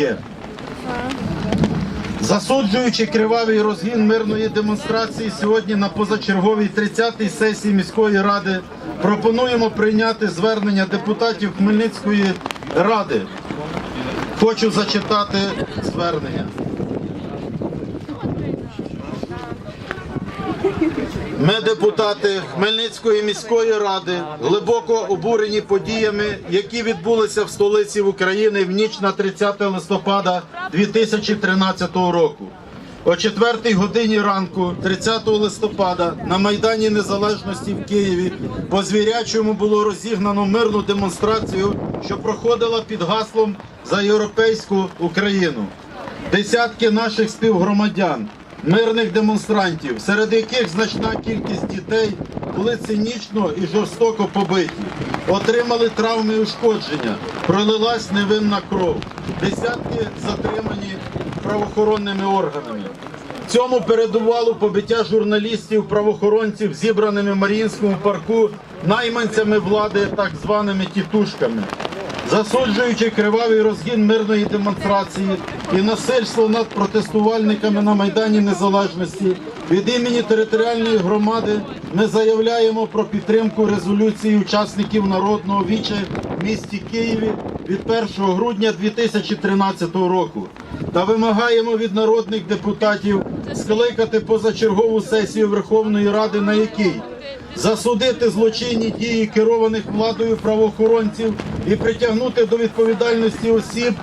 таке. Засуджуючи кривавий розгін мирної демонстрації сьогодні на позачерговій 30-й сесії міської ради пропонуємо прийняти звернення депутатів Хмельницької ради. Хочу зачитати звернення. Ми, депутати Хмельницької міської ради, глибоко обурені подіями, які відбулися в столиці України в ніч на 30 листопада 2013 року. О 4 годині ранку, 30 листопада, на Майдані Незалежності в Києві по звірячому було розігнано мирну демонстрацію, що проходила під гаслом за європейську Україну. Десятки наших співгромадян, мирних демонстрантів, серед яких значна кількість дітей були цинічно і жорстоко побиті, отримали травми і ушкодження, пролилась невинна кров, десятки затримані правоохоронними органами. Цьому передувало побиття журналістів, правоохоронців, зібраними в Маріїнському парку найманцями влади, так званими тітушками. Засуджуючи кривавий розгін мирної демонстрації і насильство над протестувальниками на Майдані Незалежності, від імені територіальної громади ми заявляємо про підтримку резолюції учасників народного віча в місті Києві від 1 грудня 2013 року та вимагаємо від народних депутатів скликати позачергову сесію Верховної Ради, на якій засудити злочинні дії керованих владою правоохоронців і притягнути до відповідальності осіб,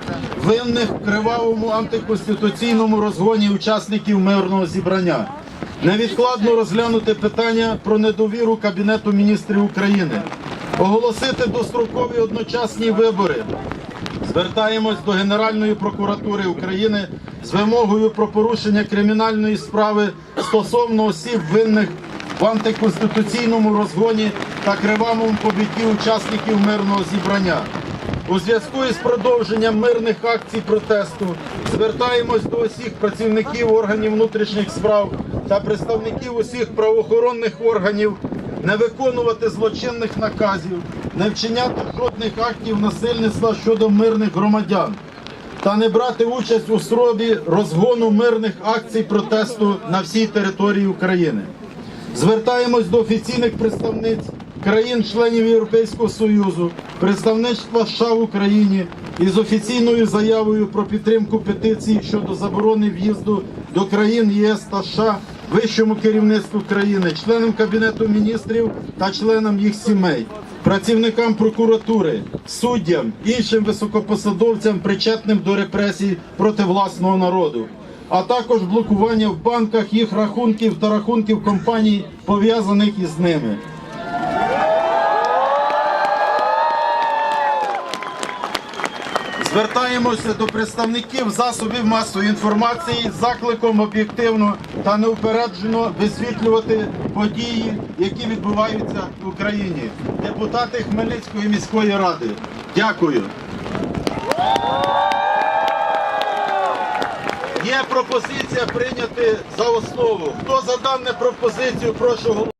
винних в кривавому антиконституційному розгоні учасників мирного зібрання. Невідкладно розглянути питання про недовіру Кабінету міністрів України, оголосити дострокові одночасні вибори. Звертаємось до Генеральної прокуратури України з вимогою про порушення кримінальної справи стосовно осіб винних в антиконституційному розгоні та кривавому побитті учасників мирного зібрання. У зв'язку із продовженням мирних акцій протесту звертаємось до усіх працівників органів внутрішніх справ та представників усіх правоохоронних органів не виконувати злочинних наказів, не вчиняти жодних актів насильництва щодо мирних громадян та не брати участь у спробі розгону мирних акцій протесту на всій території України. Звертаємось до офіційних представниць країн-членів Європейського Союзу, представництва США в Україні із офіційною заявою про підтримку петиції щодо заборони в'їзду до країн ЄС та США вищому керівництву країни, членам Кабінету міністрів та членам їх сімей, працівникам прокуратури, суддям, іншим високопосадовцям, причетним до репресій проти власного народу а також блокування в банках їх рахунків та рахунків компаній, пов'язаних із ними. Звертаємося до представників засобів масової інформації з закликом об'єктивно та неупереджено висвітлювати події, які відбуваються в Україні. Депутати Хмельницької міської ради. Дякую. Є пропозиція прийняти за основу. Хто за дану пропозицію, прошу голосувати.